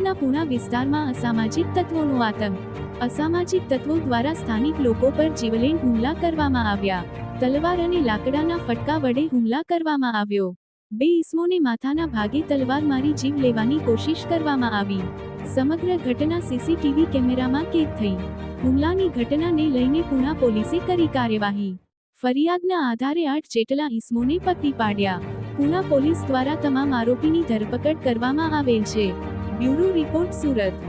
સુરતના પુણા વિસ્તારમાં અસામાજિક તત્વોનો આતંક અસામાજિક તત્વો દ્વારા સ્થાનિક લોકો પર જીવલેણ હુમલા કરવામાં આવ્યા. તલવાર અને લાકડાના ફટકા વડે હુમલા કરવામાં આવ્યો. બે ઈસમોને માથાના ભાગે તલવાર મારી જીવ લેવાની કોશિશ કરવામાં આવી. સમગ્ર ઘટના સીસીટીવી કેમેરામાં કેદ થઈ. હુમલાની ઘટનાને લઈને પુણા પોલીસે કરી કાર્યવાહી. ફરિયાદના આધારે આઠ જેટલા ઈસમોને પકડી પાડ્યા. પુણા પોલીસ દ્વારા તમામ આરોપીની ધરપકડ કરવામાં આવેલ છે. Bureau report Surat.